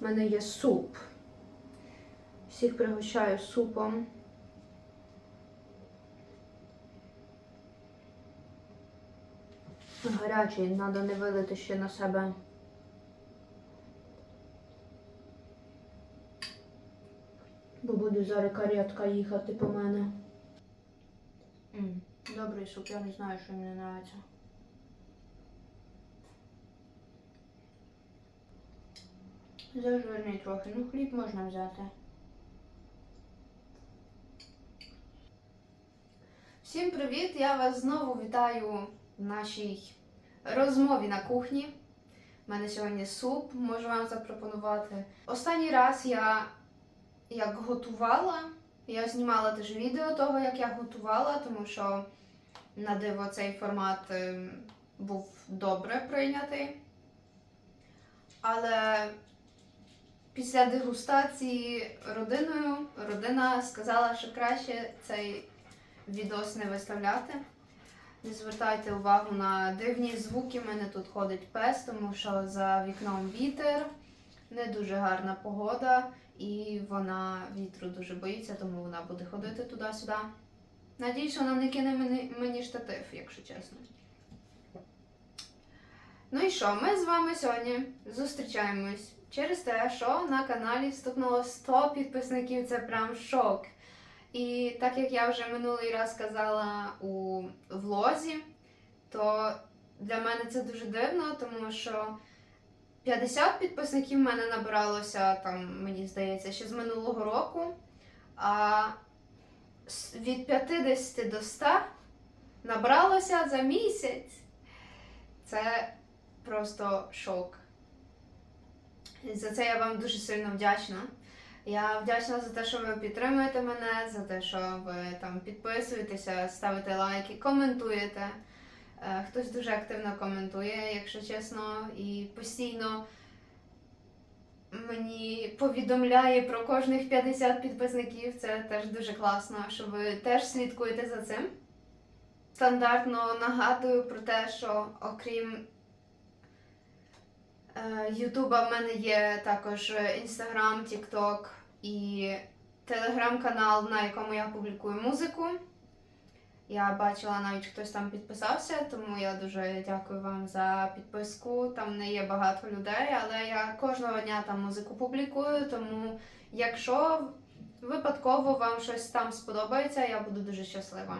У мене є суп. Всіх пригощаю супом. Гарячий, треба не вилити ще на себе. Бо буде зараз каретка їхати по мене. Добрий суп, я не знаю, що мені подобається. Зажирний трохи. Ну, хліб можна взяти. Всім привіт! Я вас знову вітаю в нашій розмові на кухні. У мене сьогодні суп, можу вам запропонувати. Останній раз я як готувала, я знімала теж відео того, як я готувала, тому що на диво цей формат ем, був добре прийнятий. Але після дегустації родиною родина сказала, що краще цей відос не виставляти. Не звертайте увагу на дивні звуки. У мене тут ходить пес, тому що за вікном вітер, не дуже гарна погода, і вона вітру дуже боїться, тому вона буде ходити туди-сюди. Надіюсь, вона не кине мені, штатив, якщо чесно. Ну і що, ми з вами сьогодні зустрічаємось через те, що на каналі стукнуло 100 підписників, це прям шок. І так як я вже минулий раз казала у влозі, то для мене це дуже дивно, тому що 50 підписників в мене набиралося там, мені здається, ще з минулого року. А від 50 до 100 набралося за місяць. Це просто шок. За це я вам дуже сильно вдячна. Я вдячна за те, що ви підтримуєте мене, за те, що ви там підписуєтеся, ставите лайки, коментуєте. Е, Хтось дуже активно коментує, якщо чесно, і постійно мені повідомляє про кожних 50 підписників. Це теж дуже класно, що ви теж слідкуєте за цим. Стандартно нагадую про те, що окрім Ютуба в мене є також Інстаграм, Тікток і телеграм-канал, на якому я публікую музику. Я бачила навіть хтось там підписався, тому я дуже дякую вам за підписку. Там не є багато людей, але я кожного дня там музику публікую. Тому якщо випадково вам щось там сподобається, я буду дуже щаслива.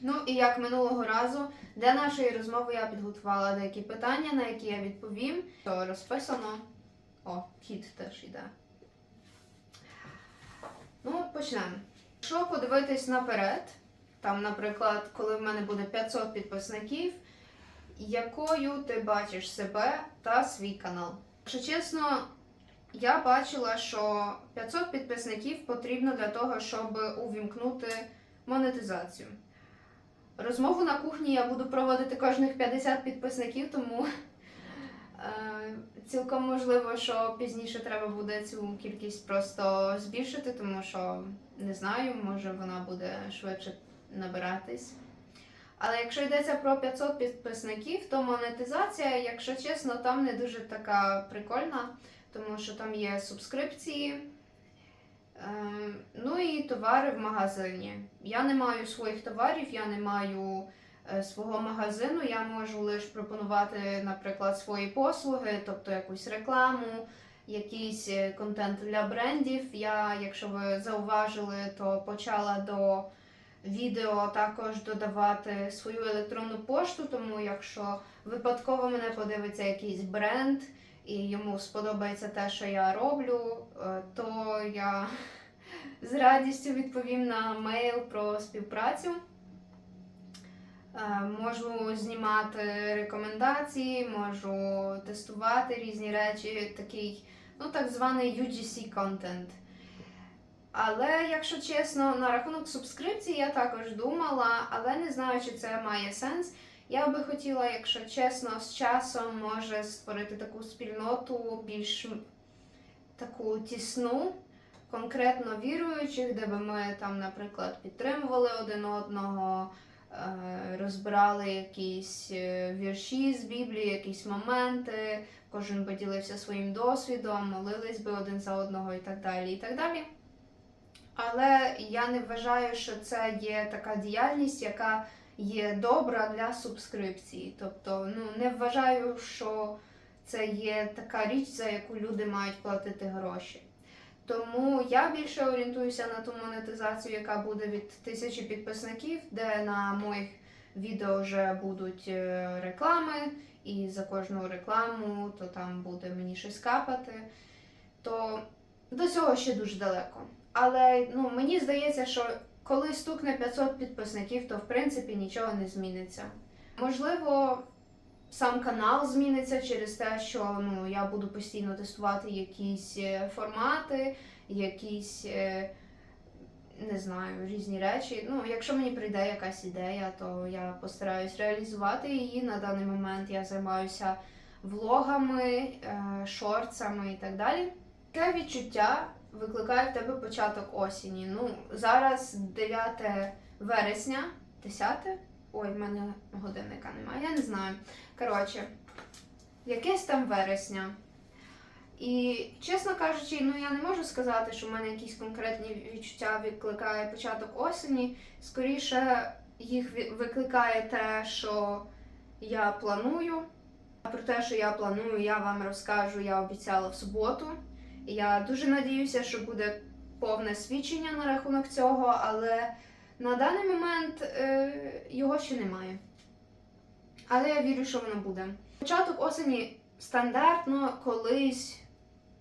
Ну і як минулого разу, для нашої розмови я підготувала деякі питання, на які я відповім. То розписано. О, кіт теж йде. Ну, почнемо. Якщо подивитись наперед, там, наприклад, коли в мене буде 500 підписників, якою ти бачиш себе та свій канал? Якщо чесно, я бачила, що 500 підписників потрібно для того, щоб увімкнути монетизацію. Розмову на кухні я буду проводити кожних 50 підписників, тому е, цілком можливо, що пізніше треба буде цю кількість просто збільшити, тому що не знаю, може вона буде швидше набиратись. Але якщо йдеться про 500 підписників, то монетизація, якщо чесно, там не дуже така прикольна, тому що там є субскрипції. Ем, Ну і товари в магазині. Я не маю своїх товарів, я не маю е, свого магазину. Я можу лише пропонувати, наприклад, свої послуги, тобто якусь рекламу, якийсь е, контент для брендів. Я, якщо ви зауважили, то почала до відео також додавати свою електронну пошту, тому якщо випадково мене подивиться якийсь бренд і йому сподобається те, що я роблю, е, я з радістю відповім на мейл про співпрацю. Е, Можу знімати рекомендації, можу тестувати різні речі, такий, ну, так званий UGC контент. Але, якщо чесно, на рахунок субскрипції я також думала, але не знаю, чи це має сенс. Я би хотіла, якщо чесно, з часом може створити таку спільноту більш таку тісну, конкретно віруючих, де би ми там, наприклад, підтримували один одного, е, розбирали якісь е, вірші з Біблії, якісь моменти, кожен поділився своїм досвідом, молились би один за одного і так далі. і так далі. Але я не вважаю, що це є така діяльність, яка є добра для субскрипції. Тобто, ну не вважаю, що це є така річ, за яку люди мають платити гроші. Тому я більше орієнтуюся на ту монетизацію, яка буде від тисячі підписників, де на моїх відео вже будуть е, реклами, і за кожну рекламу то там буде мені щось капати. То до цього ще дуже далеко. Але ну, мені здається, що коли стукне 500 підписників, то в принципі нічого не зміниться. Можливо, сам канал зміниться через те, що ну, я буду постійно тестувати якісь е, формати, якісь. е, Не знаю, різні речі. Ну, якщо мені прийде якась ідея, то я постараюсь реалізувати її. На даний момент я займаюся влогами, е, шорцами і так далі. Таке відчуття викликає в тебе початок осені. Ну, зараз 9 вересня, 10? Ой, в мене годинника немає, я не знаю. Коротше, якесь там вересня. І, чесно кажучи, ну я не можу сказати, що в мене якісь конкретні відчуття викликає початок осені. Скоріше їх викликає те, що я планую. А про те, що я планую, я вам розкажу, я обіцяла в суботу. Я дуже надіюся, що буде повне свідчення на рахунок цього, але на даний момент е, його ще немає. Але я вірю, що воно буде. Початок осені стандартно колись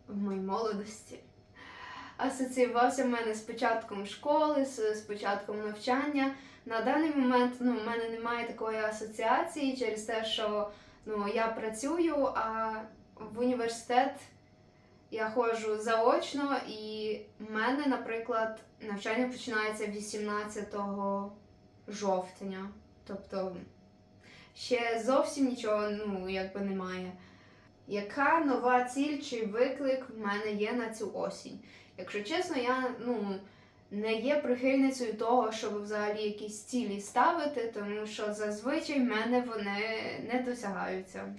в моїй молодості асоціювався в мене з початком школи, з, з початком навчання. На даний момент ну, в мене немає такої асоціації через те, що ну, я працюю, а в університет я ходжу заочно, і в мене, наприклад, навчання починається 18 жовтня. Тобто ще зовсім нічого ну, якби немає. Яка нова ціль чи виклик в мене є на цю осінь? Якщо чесно, я ну, не є прихильницею того, щоб взагалі якісь цілі ставити, тому що зазвичай в мене вони не досягаються.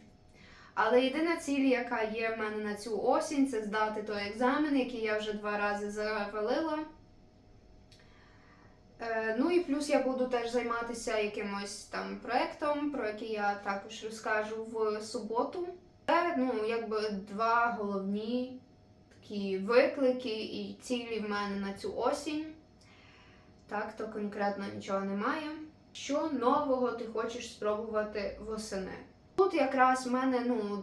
Але єдина ціль, яка є в мене на цю осінь, це здати той екзамен, який я вже два рази завалила. Е, ну і плюс я буду теж займатися якимось там проектом, про який я також розкажу в суботу. Це ну, якби два головні такі виклики і цілі в мене на цю осінь. Так, то конкретно нічого немає. Що нового ти хочеш спробувати восени? Тут якраз в мене ну,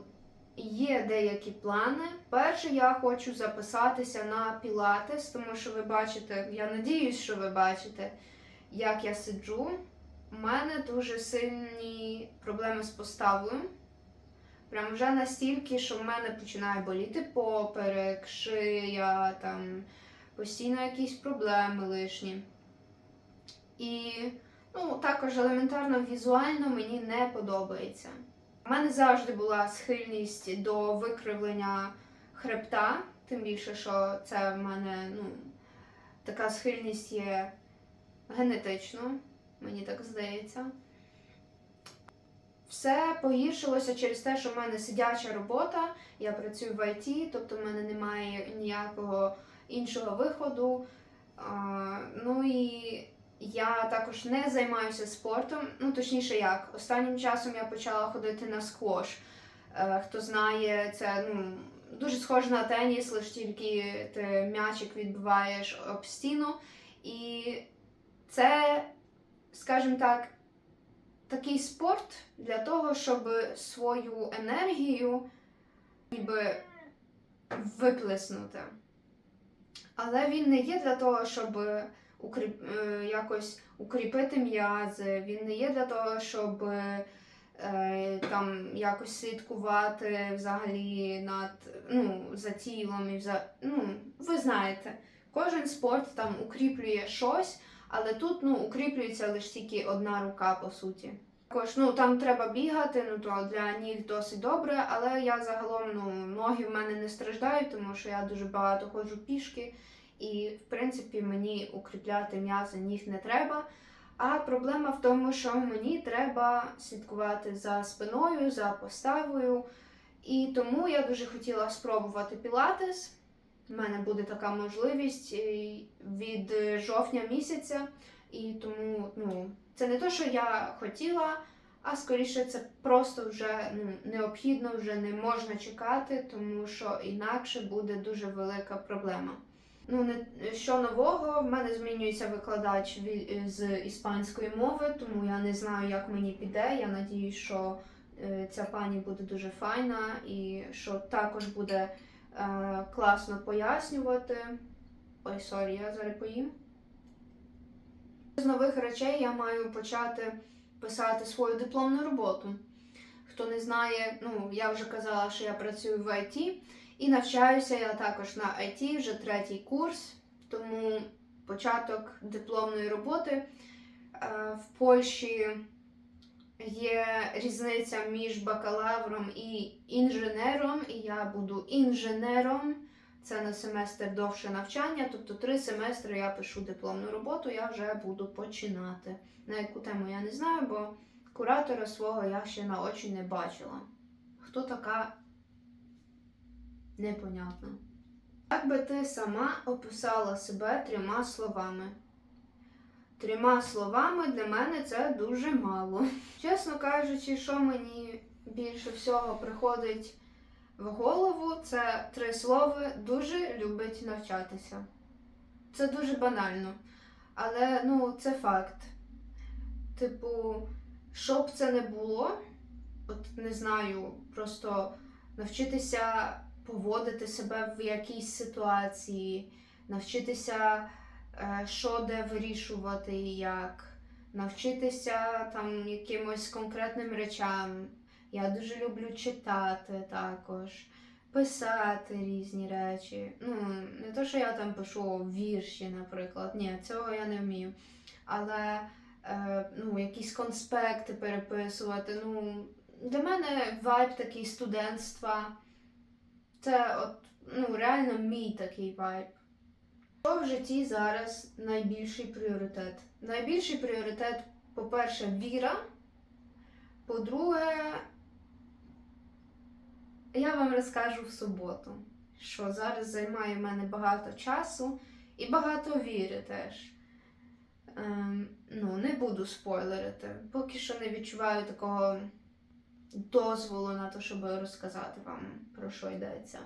є деякі плани. Перше, я хочу записатися на пілатес, тому що ви бачите, я надіюсь, що ви бачите, як я сиджу. У мене дуже сильні проблеми з поставою. Прям вже настільки, що в мене починає боліти поперек, шия, там постійно якісь проблеми лишні. І ну, також елементарно візуально мені не подобається. У мене завжди була схильність до викривлення хребта, тим більше, що це в мене ну, така схильність є генетично, мені так здається. Все погіршилося через те, що в мене сидяча робота, я працюю в ІТ, тобто в мене немає ніякого іншого виходу. А, ну і я також не займаюся спортом. Ну, точніше, як. Останнім часом я почала ходити на сквош. Е, хто знає, це ну, дуже схоже на теніс, лише тільки ти м'ячик відбиваєш об стіну. І це, скажімо так, такий спорт для того, щоб свою енергію ніби виплеснути. Але він не є для того, щоб укріп... е, якось укріпити м'язи, він не є для того, щоб е, там якось слідкувати взагалі над ну, за тілом і за. Ну, ви знаєте, кожен спорт там укріплює щось, але тут ну, укріплюється лише тільки одна рука, по суті. Також ну, там треба бігати, ну то для ніг досить добре, але я загалом ну, ноги в мене не страждають, тому що я дуже багато ходжу пішки. І, в принципі, мені укріпляти м'язи ніг не треба. А проблема в тому, що мені треба слідкувати за спиною, за поставою. І тому я дуже хотіла спробувати пілатес. У мене буде така можливість е, від жовтня місяця. І тому ну, це не те, що я хотіла, а скоріше це просто вже ну, необхідно, вже не можна чекати, тому що інакше буде дуже велика проблема. Ну, не що нового, в мене змінюється викладач з іспанської мови, тому я не знаю, як мені піде. Я надію, що е, ця пані буде дуже файна і що також буде е, класно пояснювати. Ой, сорі, я зараз поїм. З нових речей я маю почати писати свою дипломну роботу. Хто не знає, ну я вже казала, що я працюю в IT і навчаюся я також на IT, вже третій курс, тому початок дипломної роботи Е, в Польщі є різниця між бакалавром і інженером, і я буду інженером. Це на семестр довше навчання, тобто три семестри я пишу дипломну роботу, я вже буду починати. На яку тему я не знаю, бо куратора свого я ще на очі не бачила. Хто така? Непонятно. Як би ти сама описала себе трьома словами? Трьома словами для мене це дуже мало. Чесно кажучи, що мені більше всього приходить в голову, це три слова дуже любить навчатися. Це дуже банально. Але ну, це факт. Типу, що б це не було, от не знаю, просто навчитися поводити себе в якійсь ситуації, навчитися, е, що де вирішувати і як, навчитися там якимось конкретним речам. Я дуже люблю читати також, писати різні речі. Ну, не то, що я там пишу вірші, наприклад. Ні, цього я не вмію. Але е, ну, якісь конспекти переписувати. Ну, для мене вайб такий студентства. Це от, ну, реально мій такий вайб. Що в житті зараз найбільший пріоритет? Найбільший пріоритет, по-перше, віра. По-друге, я вам розкажу в суботу, що зараз займає в мене багато часу і багато віри теж. Ем, ну, не буду спойлерити. Поки що не відчуваю такого дозволу на те, щоб розказати вам, про що йдеться.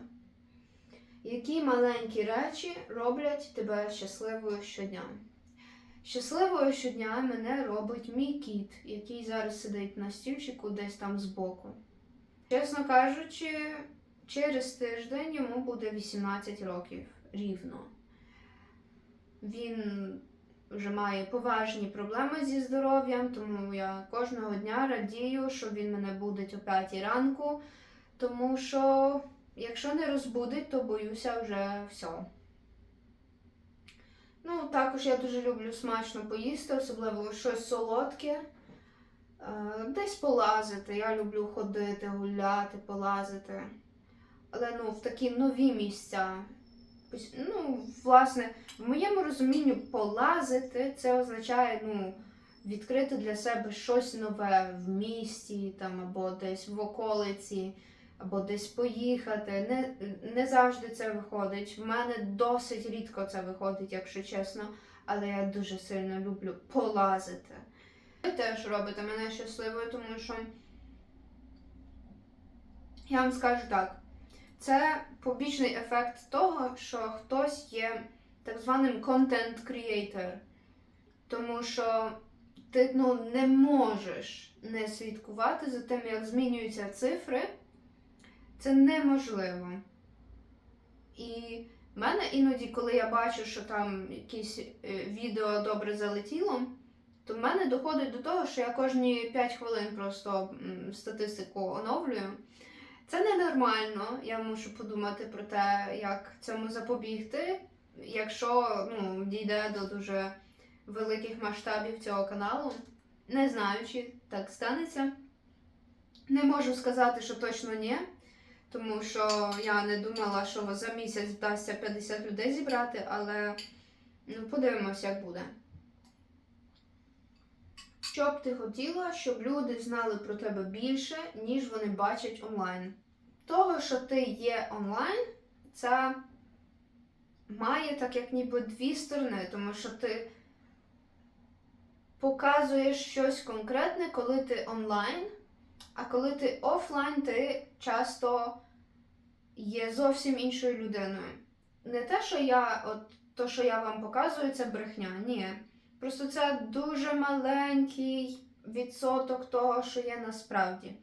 Які маленькі речі роблять тебе щасливою щодня? Щасливою щодня мене робить мій кіт, який зараз сидить на стільчику десь там збоку. Чесно кажучи, через тиждень йому буде 18 років рівно. Він вже має поважні проблеми зі здоров'ям, тому я кожного дня радію, що він мене будить о 5 ранку, тому що якщо не розбудить, то боюся вже все. Ну, також я дуже люблю смачно поїсти, особливо щось солодке. Е, Десь полазити. Я люблю ходити, гуляти, полазити. Але ну, в такі нові місця. Ну, власне, в моєму розумінні полазити це означає ну, відкрити для себе щось нове в місті там, або десь в околиці, або десь поїхати. Не, не завжди це виходить. В мене досить рідко це виходить, якщо чесно, але я дуже сильно люблю полазити. Ви теж робите мене щасливою, тому що я вам скажу так. Це побічний ефект того, що хтось є так званим content creator. Тому що ти ну, не можеш не слідкувати за тим, як змінюються цифри. Це неможливо. І в мене іноді, коли я бачу, що там якесь е, відео добре залетіло, то в мене доходить до того, що я кожні 5 хвилин просто статистику оновлюю. Це ненормально. Я мушу подумати про те, як цьому запобігти, якщо ну, дійде до дуже великих масштабів цього каналу. Не знаю, чи так станеться. Не можу сказати, що точно ні, тому що я не думала, що за місяць вдасться 50 людей зібрати, але ну, подивимося, як буде. Що б ти хотіла, щоб люди знали про тебе більше, ніж вони бачать онлайн? Того, що ти є онлайн, це має так як ніби дві сторони, тому що ти показуєш щось конкретне, коли ти онлайн, а коли ти офлайн, ти часто є зовсім іншою людиною. Не те, що я, от то, що я вам показую, це брехня. Ні. Просто це дуже маленький відсоток того, що є насправді.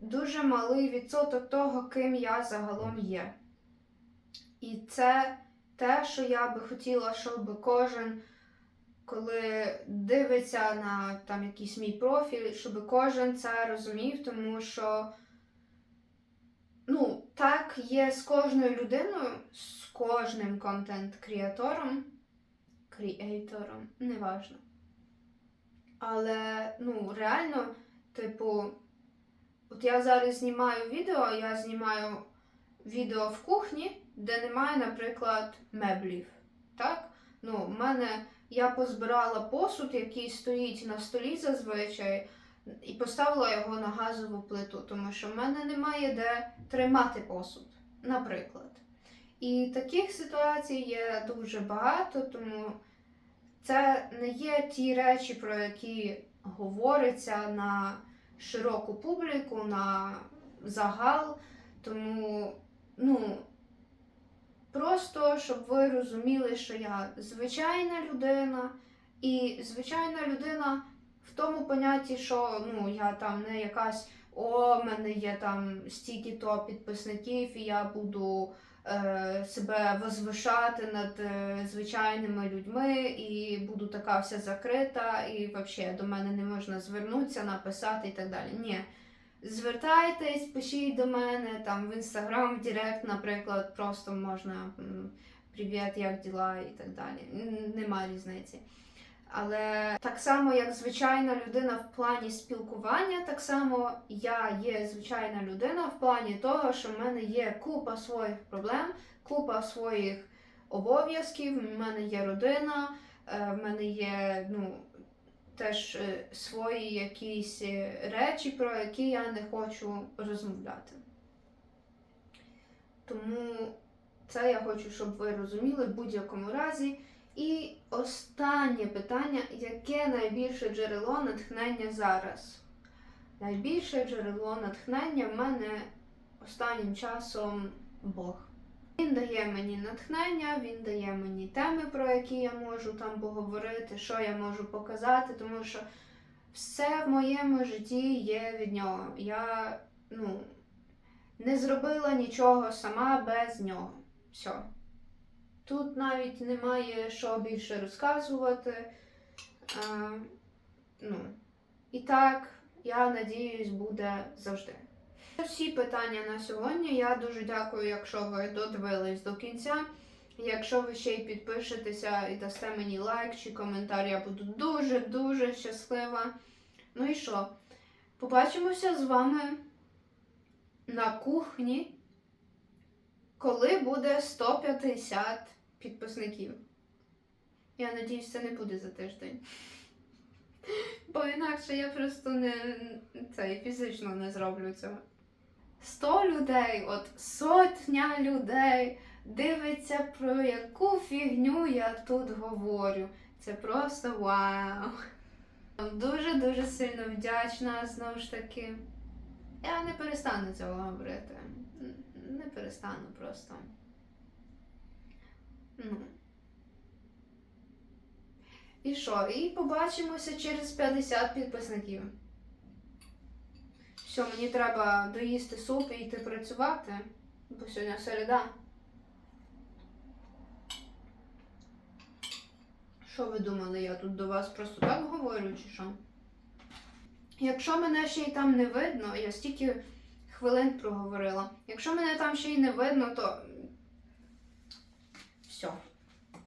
Дуже малий відсоток того, ким я загалом є. І це те, що я би хотіла, щоб кожен, коли дивиться на там якийсь мій профіль, щоб кожен це розумів, тому що ну, так є з кожною людиною, з кожним контент-кріатором, кріейтором, неважно. Але ну, реально, типу, от я зараз знімаю відео, я знімаю відео в кухні, де немає, наприклад, меблів. Так? Ну, в мене я позбирала посуд, який стоїть на столі зазвичай, і поставила його на газову плиту, тому що в мене немає де тримати посуд, наприклад. І таких ситуацій є дуже багато, тому це не є ті речі, про які говориться на широку публіку, на загал. Тому, ну, просто щоб ви розуміли, що я звичайна людина, і звичайна людина в тому понятті, що ну, я там не якась о, в мене є там стільки то підписників, і я буду себе возвишати над е, звичайними людьми, і буду така вся закрита, і взагалі до мене не можна звернутися, написати і так далі. Ні. Звертайтесь, пишіть до мене там в інстаграм, в Директ, наприклад, просто можна привіт, як діла і так далі. Нема різниці. Але так само, як звичайна людина в плані спілкування, так само я є звичайна людина в плані того, що в мене є купа своїх проблем, купа своїх обов'язків, в мене є родина, е, в мене є ну, теж е, свої якісь е, речі, про які я не хочу розмовляти. Тому це я хочу, щоб ви розуміли в будь-якому разі. І останнє питання: яке найбільше джерело натхнення зараз? Найбільше джерело натхнення в мене останнім часом Бог. Він дає мені натхнення, він дає мені теми, про які я можу там поговорити, що я можу показати, тому що все в моєму житті є від нього. Я ну, не зробила нічого сама без нього. Все. Тут навіть немає що більше розказувати. А, ну, і так, я надіюсь, буде завжди. Це всі питання на сьогодні. Я дуже дякую, якщо ви додивились до кінця. Якщо ви ще й підпишетеся і дасте мені лайк чи коментар, я буду дуже-дуже щаслива. Ну і що? Побачимося з вами на кухні, коли буде 150 підписників. Я надіюсь, це не буде за тиждень. Бо інакше я просто не це, фізично не зроблю цього. 100 людей, от сотня людей дивиться, про яку фігню я тут говорю. Це просто вау. Дуже-дуже сильно вдячна знову ж таки. Я не перестану цього говорити. Не перестану просто. Ну. І що? І побачимося через 50 підписників. Все, мені треба доїсти суп і йти працювати, бо сьогодні середа. Що ви думали, я тут до вас просто так говорю, чи що? Якщо мене ще й там не видно, я стільки хвилин проговорила. Якщо мене там ще й не видно, то все.